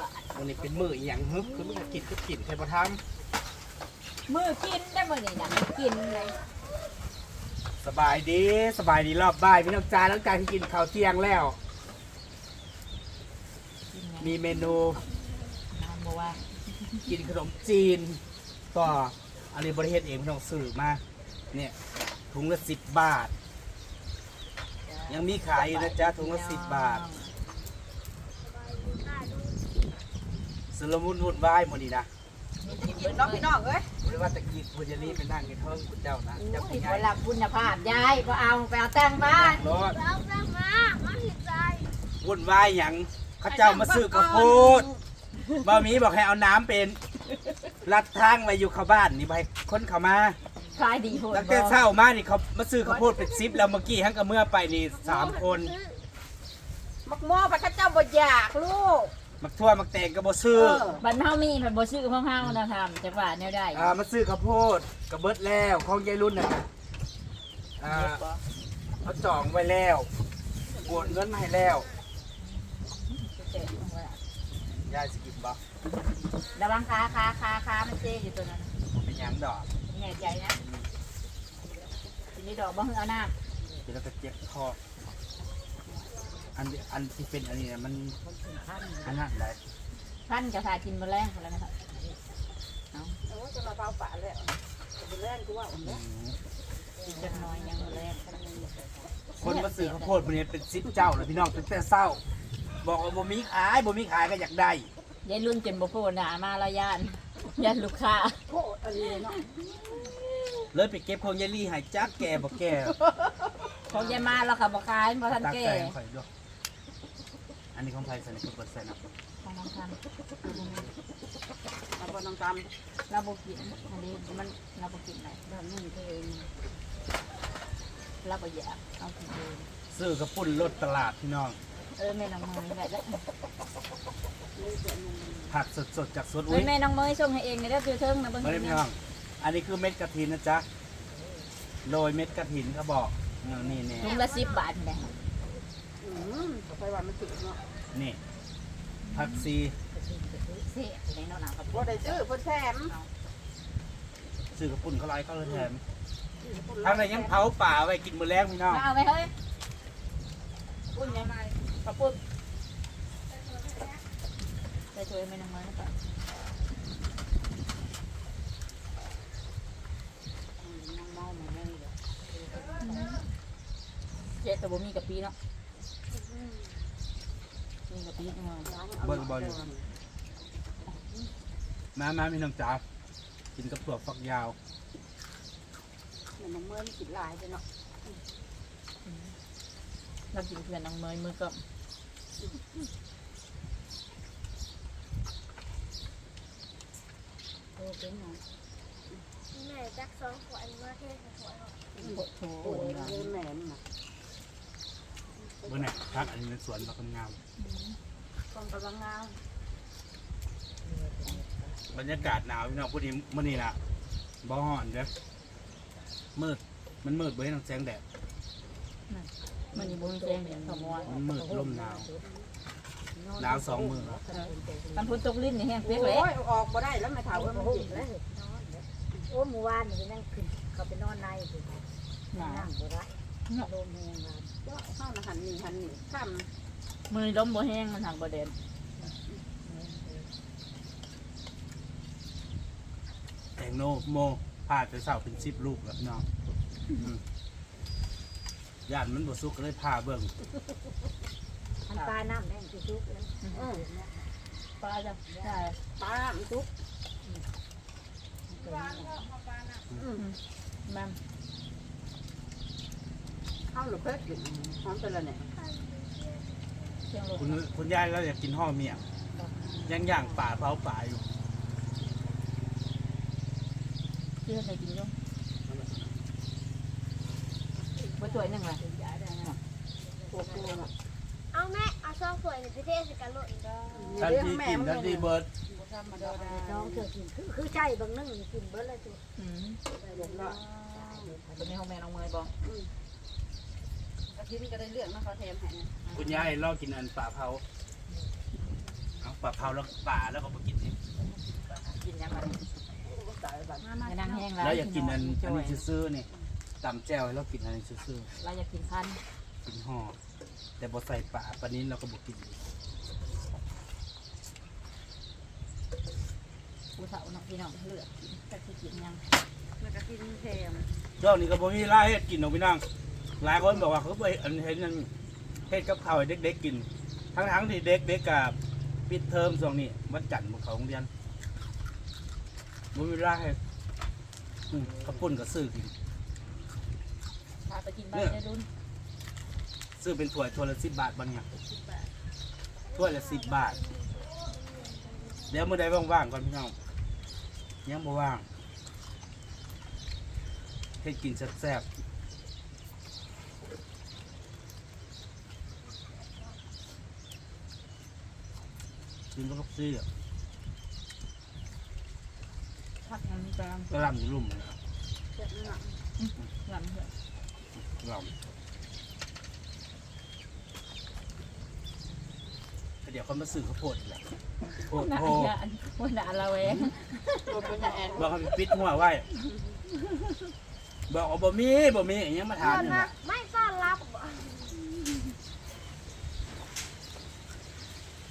บบาทวันนี้เป็นมืออหย่างฮึบคือมันก็กินก็กินใครบ่ทมือกินได้มื่อนี่นะกินเลยำสบายดีสบายดีรอบบ่ายพี่น้องจานหลังจากที่กินข้าวเที่ยงแล้วกินไงมีเมนูน้ำบอกว่ากินขนมจีนก็อันนี้บริเฮ็ดเองพี่น้องซื้อมาเนี่ยถุงละสิบบาท ยังมีขายอยู่นะจ๊ะถุงละสิบบาท สลมุนวุ่นวายหมดนี่นะเบิดน้องพี่น้องเอ้ยหรือว่าตะกี้คุณจะรีบไปนั่งกินเทิงคุณเจ้านะเจ้าโอ้คุยณเวยายลาคุณภาพยายก็เอาไปเอาตังค์บ้านรถเราจะมามาหิใจวุ่นวายหยังเขาเจ้ามาซื้อข้าวโพดบ่มีบอกให้เอาน้ำเป็นลัดทางมาอยู่เข้าบ้านนี่ไปคนเข้ามาขายดีโหดตั้งแต่เช้ามานี่เขามาซื้อข้าวโพดเป็นซิปแล้วเมื่อกี้ทั้งกับเมื่อไปนี่สามคนมักหม้อไปข้าเจ้าบ่อยากลูก มักทั่วมักแตงก็บ่ซื้อบันเฮามีผันบ่ซื้อของเฮานะทำจังหวะแนวได้อ่ามาซื้อข้าวโพดกระเบิดแล้วของยายรุ่นน่ะอ่าเขาจองไว้แล้วโอนเงินมาให้แล้วยายสิกินบ่ระวังขาขาขาขามันเจ๊อยู่ตัวนั้นเป็นหยังดอกแง่ใจนะทีนี้ดอกบ่ฮือเอาน้เดี๋ยวเราก็เจ็บคอ อันอันที่เป็นอันนี้เนี่ยมันอันนั้นได้ำพันกระทากินแมลงคนแล้วนะครับโอ้จะมาเผาป่าแล้วจะเล่นกูว่าอืมกินจักหน้อยยังแมลงคนมาซื้อข้าวโพดมันนี้เป็นซิปเจ้าเลยพี่น้องตั้งแต่เศร้า บอกว่าบ่มีขายบ่มีขายก็อยากได้ยายรุ่นจนบ่โพดหนามาละย่านย่านลูกค้าโคตรอะไรเนาะเลยไปเก็บของยายลี่ใหายจักแก่บ่แก่ของยายมาแล้วค่ะบ่ขายบ่ทันตักแก่ใส่ข่ อยด้วยอันนี้ของไผใส่ในกดใส่นะของน้องทันมาบนน้องตเราบ่กินอันนี้มันเราบ่กินไหนำแบบนี้เองเราบ่อยากเอากินเองซื้อกระปุ่นรถตลาดพี่น้องเออแม่น้องเมยได้แล้วผักสดๆจากสวนเฮ้อุ้ยยแม่น้องเมยส่งให้เองเด้อคือเทิงนะเบิ่งมาเลยพี่น้องอันนี้คือเม็ดกระถินนะจ๊ะโรยเม็ดกระถินเขาบอกเออนี่นี่ถุงละ10บาทนี่ อืมไปว่ามันติดเนาะนี่ผักซีเสียในนอนหนาวครับว่าได้ซื้อเพิ่นแถมซื้อกระปุ่นเขาไล่เขาเลยแถมทางไหนยังเผาป่าไว้กินมื้อแรงพี่น้องมาเอาไปเฮ้ยปุ้นยังไงขอบปุ้นไปช่วยแม่น้องเมยนะครับน้องเมาเหมือนนี่เลยเจ๊แต่บ่มีกะปิเนาะ มีกะปิเนาะมามาพี่น้องจ๋ากินกับถั่วฝักยาวมันน้องเมื่อกินหลายเลยเนาะเรากินเพื่อนน้องเมยมือก็โอ้เป็นเนาะแม่จักสองขวดเมื่อเทศขวดโถโถโอ้ยแม่นี่นะเมื่อไหร่ พักอันนี้ในสวนบักงามต้องกำลังงามบรรยากาศหนาวพี่น้องพูดนี้มื่อนี้ละบ่ฮ้อนเด้อมืดมันมืดบ่เห็นแสงแดดมันนี่บ่มีแจ้งเนี่ยขโมยมันมืดลมหนาวหนาวสองมือครับมันพุ่นตกลิ้นนี่แห้งเปียกโอ้เลยยออกบ่ได้แล้วไม่ถามว่ามันติดแล้วโอ้หมู่บ้านนี่นั่งขึ้นเขาไปนอนในสิหนานั่งบ่ได้ลมแรงมาเข้านะหันนี่หันนี่ข้ามมือล้มบ่แห้งมันทางบ่เด่นแตงโนโมพาดไปเสาเป็นสิบลูกแล้วพี่น้องอืมย่านมันบ่สุกก็เลยพาเบิ่งอันปลาน้ำแม่งที่ทุกนั้นปลาจ้ะใช่ปลามันทุกแม่นเข้าหรือเพิ่มหอมเป็นละเนี่ยเชียงลงคุณคุณยายเราอยากกินห่อเมียงยังย่างป่าเผาป่าอยู่เชื่อใครกินอยู่บ่ช่วยหนึงล่ะปวดตัวอะเอาแม่เอาสองขวดไปเทศกันหล่นก็ทันทีกินทันทีเบิดน้องเธอกินคือคือใช่บางนึงกินเบิดเลยตัวอืมเดือดร้อนเป็นในห้องแม่น้องเมยบ่กิ นก็ได้เรื่องนะเขาแถมให้นะคุณยายลองกินอันปลาเผาเอาปลาเผาแล้วปลาแล้วก็มากินนี่กินยังมันตายบัดอย่านั่งแห้งแล้วอยากกินอันจอันอยนี้ซื่อๆนี่ตำแจ่วให้เรากินอันนี้ซื่อเราอยากกินพันๆกินห่อแต่บ่ใส่ปลาปลานี้เราก็บ่กินผู้เฒ่าเนาะพี่น้องเลือกกินแต่ที่กินยังมันก็กินแถมช่วงนี้ก็บ่มีรายเฮ็ดกินหรอกพี่น้อง หลายคนบอกว่าเขาไปอันเห็นนั่นเฮ็ดกับข้าวให้เด็กๆกิน ทั้งๆที่เด็กๆกับปิดเทอมช่วงนี้วันจันทร์บ่เข้าโรงเรียนบ่มีเวลาให้อืมข้าวปุ้นก็ซื้อกิน พาไปกินบ้านยายดุนซื้อเป็นถ้วยถ้วยละ10บาทบางอย่างถ้วยละ10บาท เดี๋ยวมื้อใดว่างๆก่อนพี่น้องยังบ่ว่างเฮ็ดกินแซ่บๆ กินกับลูกซี่อะพักมันกลางกระหลำอยู่ลุ่มเลยครับเจ็บหนักหลังเถอะกระหลำแต่เดี๋ยวเขามาซื้อข้าวโพดอีกแหละโพดหนาโพหนาวันหนาละแวงตัวเป็นแอนบอกให้ปิดหัวไว้ บอกว่าบ่มีบ่มีอย่างเงี้ยมาถามเพื่อนอยู่นะนะไม่ต้อนรับ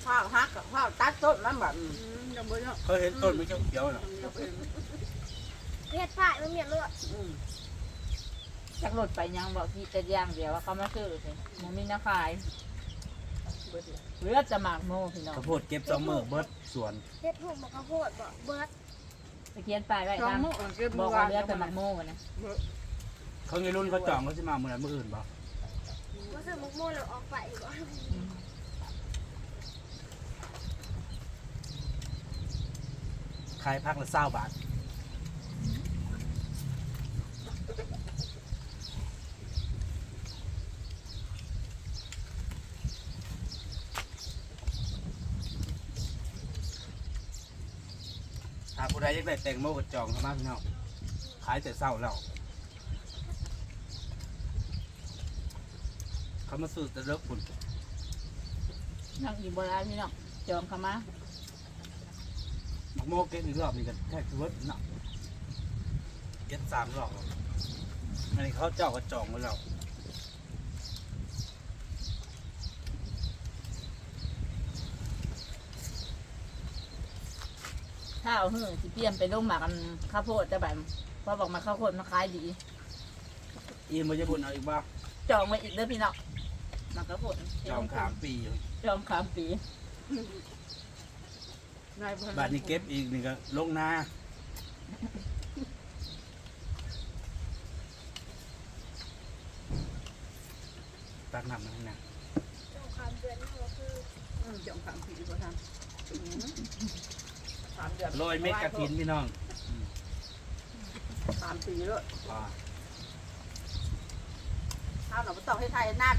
ข้าวฮักกับข้าวตัดต้นมันแบบยังบ่เนาะเขาเห็นต้นมันเขียวๆน่ะเพชรฝ่ายมันเหมียนเลือดจักรถไปยังบอกที่แต่ย่างเดียวว่าเขามาซื้อเลยหมูมีน้าขายเหลือจะหมากโมพี่น้องข้าวโพดเก็บสองมือเบิดสวนเพชรถูกบอกข้าวโพดบอกเบิร์ดตะเกียนไปไว้สองตามมื้อเก็บบอกว่าเหลือแต่หมากโมวันนะเขาในรุ่นเขาจองเขาจะมาเมื่อไหร่เมื่ออื่นบ่ว่าซื้อมุกโม่แล้วออกไปอีกบ่ ขายพักละเศร้าบาทถ้าผู้ใดอยากได้แตงโมกจองเข้ามาพี่น้องขายแต่เศร้าแล้วเขามาซื้อแต่เลิกคุณ นั่งอยู่โบราณพี่น้องจองเขามา โมเก็ตอีกรอบนี่กันแค่คือว่าหนักเก็ตสามรอบอันนี้เขาเจ้าก็จองไว้แล้วถ้าเอาหื้อสิเปียนไปลงหมากกันข้าวโพดจะแบบพอบอกมาข้าวโพดมาขายดี อีมันจะบุญเอาอีกบ้างจองไว้อีกเด้อพี่น้องหมากข้าวโพดจองขามปีอยู่จองขามปี นายเพิ่นบาทนี้เก็บอีกนี่ก็ลงนาตักน้ำมาให้นะสงครามเดือนนี่ก็คืออืมจองสามปีบ่ทันสามเดือนโรยเม็ดกระถินพี่น้องสามปีแล้วอ่าข้าวหนูต้องให้ไทยหน้า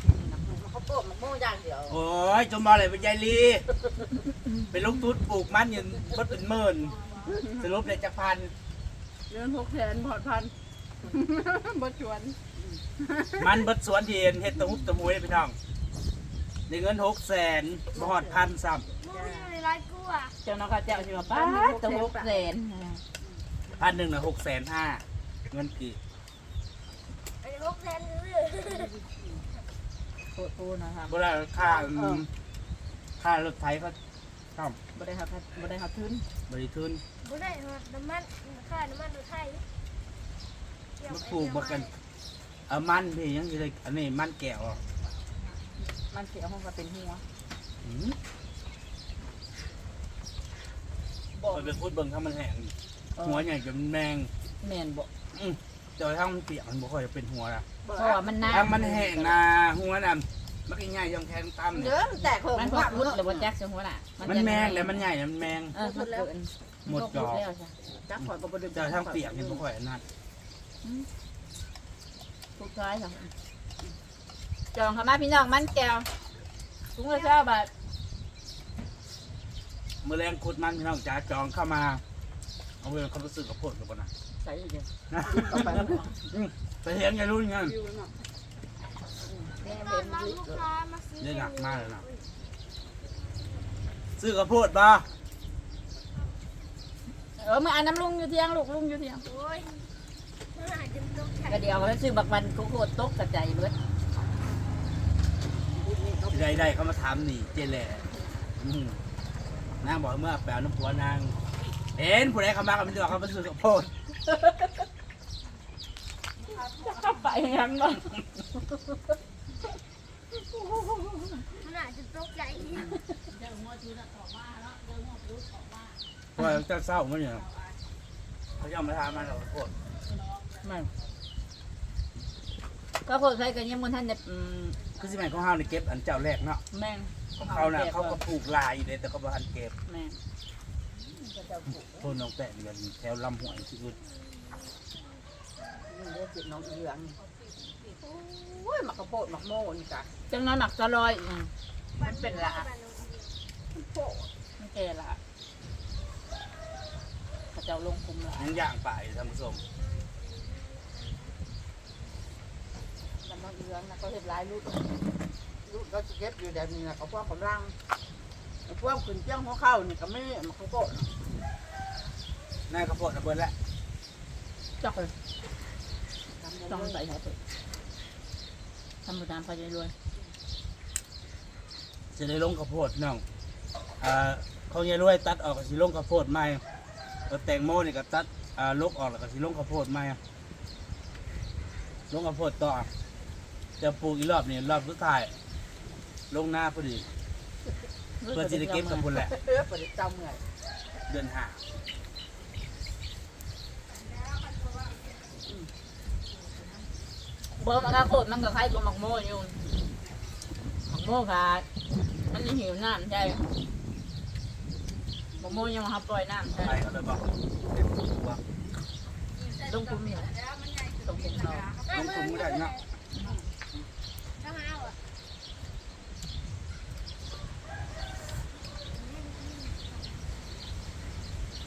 เขาปลูกมะม่วงอย่างเดียวโอ้ยจมบอเลยเป็นยายลีเป็นลูกตุ๊ดปลูกมันอยืนบดเป็นหมื่นสรุปเลยจะพันเงินหกแสนพอดพันบ่ชวนมันเบิดสวนที่เห็นเฮ็ดตะมุบตะมุยพี่น้องในเงินหกแสนบอดพันซ้มุกอยู่ในร้อยกว่าเจ้าน้องข้าเจ้าชิมาป้าดตะหกแสนำพันหนึ่งนะหกแสนห้าเงินกี่ไอ้พวกแทนเลือ ดโคตรพูนะครับเวลาค่าอืมค่ารถไถก็ต้องบ่ได้ครับบ่ได้ครับทุนบริทุนบุได้น้ำมันค่าน้ำมันดูไทยมาปลูกบักกันเอามันพี่ยังอยู่เลยอันนี้มันแก้วอะมันเสียห้องก็เป็นหัวอืมมันเป็นพูดเบิ่งถ้ามันแห้งหัวใหญ่จนแมงแม่นบ่แต่ว่าถ้ามันเปียกมันบ่ค่อยจะเป็นหัวละ เพราะว่ามันน้ำถ้ามันแห้งนะหัวน่ะมันก็ใหญ่ยังแทงตั้มเยเนี่ยอะแตกเพิ่มมันพอพุดหรือว่าแจ็คจังหัวน่ะมันแมงเลยมันใหญ่มันแมงเออมันเกินหมดจอแล้วจ้ะจักข่อยก็บ่ได้แต่ถ้าเปียกนี่บ่ค่อยอันนั้นทุกท้ายค่ะจองเขามาพี่น้องมันแก้วถุงละเจ้าบาทมือแรงขุดมันพี่น้องจ๋าจองเข้ามาเอาเวลาเขารู้สึกกับโพดกับปนะใส่อยู่นะต่อไปแล้วอืมไปเห็นไงรู้ยังไงอยู่เนาะแม่เบลูกค้ามาซื้อได้หนักมากเลยนะซื้อกระโพดบ่เออมาอ่านน้ำลุงอยู่เที่ยงลูกลุงอยู่เที่ยงโอ้ยมันอาจจะต้องใช้ก็เดี๋ยวเขาซื้อบักมันโคโคตกกระจายเบิดได้ได้เขามาถามนี่เจแหล่อืมนางบอกเมื่อแปลน้ำผัวนางเห็นผู้ใดเขามาเขาไม่ได้บอกเขามาซื้อกระโพด ไปยังเนาะมันอาจจะตกใจเพราะว่าเจ้าเศร้ามันเนี่ยเขาจะเอามาทำมันกระโพดไม่ก็โคตรใช้กันยังมันท่านจะอืมคือสิแม่นของเฮานี่เก็บอันเจ้าแรกเนาะแม่งของเขาน่ะเขาก็ปลูกลายอยู่เลยแต่เขาบ่ทันเก็บแม่ง โทนน้องแปะนี่กันแถวลำห้วยที่อื่นนี่เด้อจิตน้องเหลืองโอ้ยหมักกระโปดหมักโม่นี่จ้ะจังน้อยหมักจะลอยอืมมันเป็นละโปะไม่แก่ละพระเจ้าลงคุมละยังย่างป่าอยู่ท่านผู้ชมแล้วน้องเหลืองนะก็เห็นหลายลูกลูกก็จะเก็บอยู่เดี๋ยวนี้นะเขาพวกกำลังพวกขึ้นเจ้าหัวเข้านี่ก็ไม่หมักกระโปด นายกระโพดระเบิดแล้วจอกเลยต้องใส่หัวเปิดทำบุญตามไปรวยจะได้ลงกระโพดน้องอ่าเขาเนี่ยรวยตัดออกก็สิลงกระโพดใหม่แล้วแตงโมนี่ก็ตัดอ่าลกออกแล้วก็สิลงกระโพดใหม่ลงกระโพดต่อจะปลูกอีกรอบนี่รอบสุดท้าย ลงหน้าพอดีๆเพื่อจะได้เก็บกับพุ่นแหละเออเปิดเจ้าเมื่อยเดือนห้า เบิร์มากระโคตรมันก็คล้ายกับหมักโม่อยู่หมักโม่ค่ะมันหิวน้ำใช่หมักโม่ยังมาปล่อยน้ำใช่ไปเขาเลยบอกเก็บปลูกว่าลงคุมนี่ลงคุมเราลงคุมไม่ได้นะ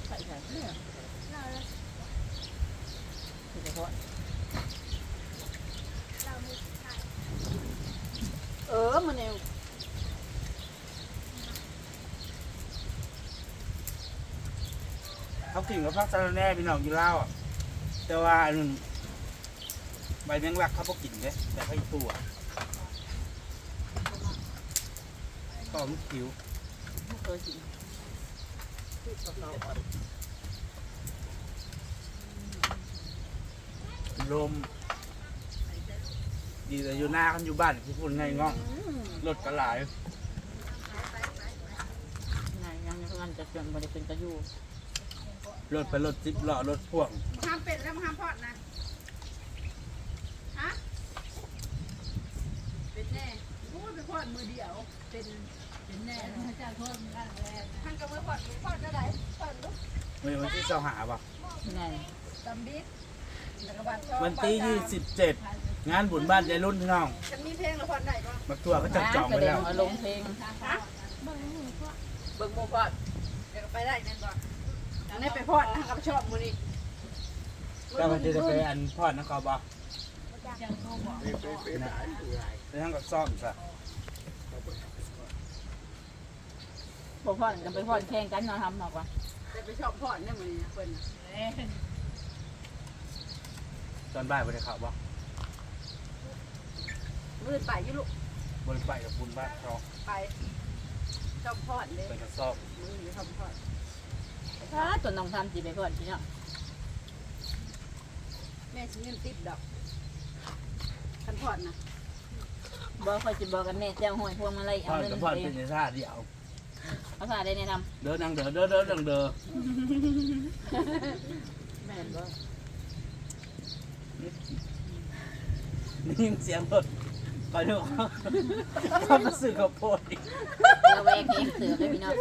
ใส่ใส่เนี่ยเราเฉพาะ เรามีขาย เออมันเนี่ย เขากินกับพักสะระแหน่พี่น้องอยู่แล้วอะแต่ว่าอันนั้นใบแมงลักเขาพกกินเนี่ยแต่ให้ตัวก็มันคิวเคยกินลม ดีแต่อยู่หน้ากันอยู่บ้านที่พูดง่ายง่องรถกระหลาย ไงยังยังจะเปลี่ยนบริเป็นกระยู รถไปรถจิบล้อรถพ่วงห้ามเป็ดแล้วห้ามพอดนะฮะเป็นแน่พูดไปพอดมือเดียวเป็นเป็นแน่พระเจ้าโทษมันแรงท่านก็มือพอดมือพอดได้ไหนพอดลูกวันวันที่เจ้าหาป่ะไงตำบิ๊กแล้วก็บัตรชอบวันที่ยี่สิบเจ็ดงานบุญบ้านใจรุ่นพี่น้องฉันมีเพลงแล้วพอดได้ปะมาตัวก็จับจองไปแล้วเอาลงเพลงฮะเบิ่งหนูพวกเบิ่งโม่พอดเดี๋ยวไปได้แน่นอน อันนี้ไปพอดนะกับชอบมือนี้ก็มันจะไปอันพอดนะเขาบอกยังโทรบอกไปทั้งกับซ่อมซะพอพอนกันไปพอนแข่งกันเนาะทำมากกว่าแต่ไปชอบพอดเนี่ยมือนี้เพิ่นตอนบ่ายไปได้ข่าบอกมือไปอยุ่ลูกบริไปกับบุญบ้านเขาไปชอบพอดเลยไปกับซ่อมมือชอบพอด ถ้าตัวน้องทำจีไปพ่อนพี่เนาะแม่ชิ้นเงินติดดอกคันพอดนะบอกคอยจะบอกกันแม่เจ้าห้อยพวงมาลัยพเอาอดเงินกับไปพอดเป็นในท่าเดียวเอาสาได้แนะนเดินนั่งเดินเดินเดินนั่งเดินำแม่นบ่นี่ยินเสียงรถคอยดูเขาเขามาซื้อข้าวโพดอีกเราแวกเองเสือไปพี่น้อง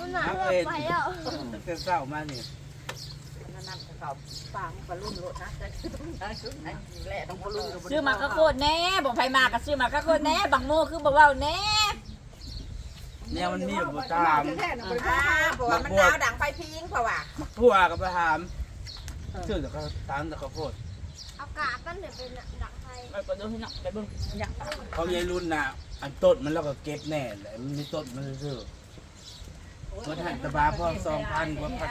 มันหนาเลิกไปแล้วตั้งแต่เช้ามานี่นั่นนั่นเขาปางปลาลุ่มโลดนะแต่คือต้องได้ชุดไหนแหละต้องปลาลุ่มซื้อมากระโคตรแน่บอกไผมาก็ซื้อมากระโคตรแน่บังโมคือบ่เว้าแน่เนี่ยมันมีอยู่ตามแท้ๆนะบ่ได้อ่าบอกว่ามันดาวดังไฟพิงเพราะว่ามัวกับไปถามชื่อแต่เขาตามแต่ข้าวโพดอากาศมันเดี๋ยวเป็นดักไฟไปก็ดูให้หนักไปเบิ่งอยากเขาใหญ่รุ่นน่ะอันต้นมันเราก็เก็บแน่แหละมันมีต้นมันซื่อ ๆมันหันตะบาพ่อสองพันกว่าพัน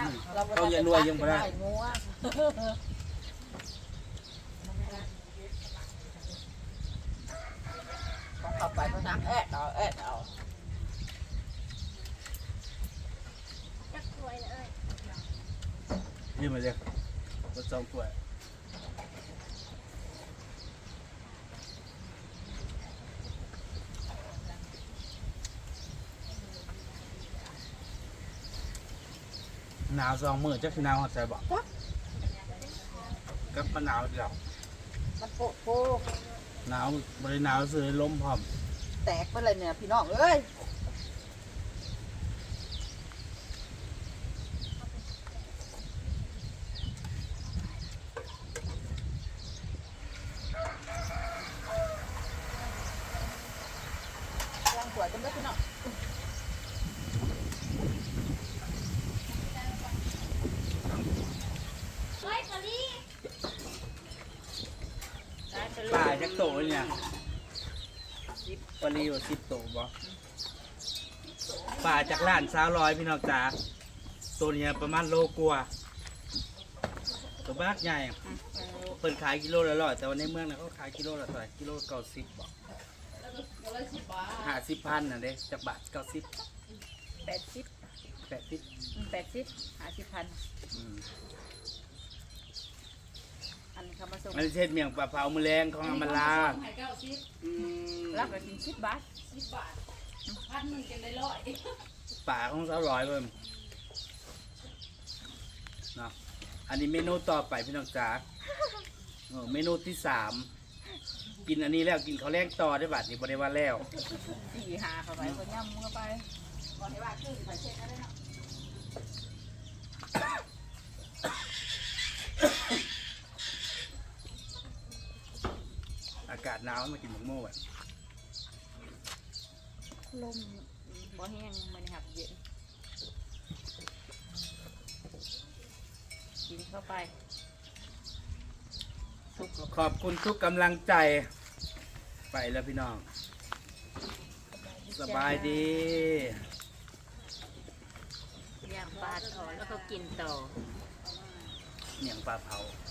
เขาใหญ่รวยยังบ่ได้งัวของเขาไปเขานักแอดเอาแอดเอาจักสวยเลยยืมมาเลยรถสองถ้วย หนาวสองมือจะคือหนาวหัดใจบอกก็มาหนาวเดียวมันโปะโปหนาวบริหนาวซื้อลมพร้อมแตกไปเลยเนี่ยพี่น้องเอ้ยล้างขวดกันได้อพี่น้อง เฮ้ยกะลี่ ป่าจัก โตเนี่ยสิบปรีว่าสิบโตบ่ป่าจากล้านสาวร้อยพี่น้องจ๋าตัวเนี้ยประมาณโลกว่าตัวบ้ากใหญ่เปิดขายกิโลละร้อยแต่วันในเมืองนะเขาขายกิโลละเท่าไหร่กิโลเก้าสิบบ่ห้าสิบพันน่ะเด้จากบาทเก้าสิบแปดสิบแปดสิบแปดสิบห้าสิบพัน อืมอันคำมาส่งอันนี้เช่นเมียงปลาเผามือแรงของอำมาลาให้เก้าสิบอืมรับไปถึงสิบบาทสิบบาทพันหนึ่งกันได้ร้อยป่าของสาวร้อยเบิ่มเนาะอันนี้เมนูต่อไปพี่น้องจ๋าเออเมนูที่สามกินอันนี้แล้วกินข้าวแรงต่อได้บัดนี้บริวารแล้วสี่หาเข้าไปคนย่ำเข้าไปก่อนที่ว่าขึ้นไปเช็คได้เนาะ อากาศหนาวมากินหมกโม่แบบลมบ่แห้งมันหักเย็นกินเข้าไปสุกขอบคุณทุกกำลังใจ ไปแล้วพี่น้อง สบายดีย่างปลาทอดแล้วก็กินต่อเมียงปลาเผาอ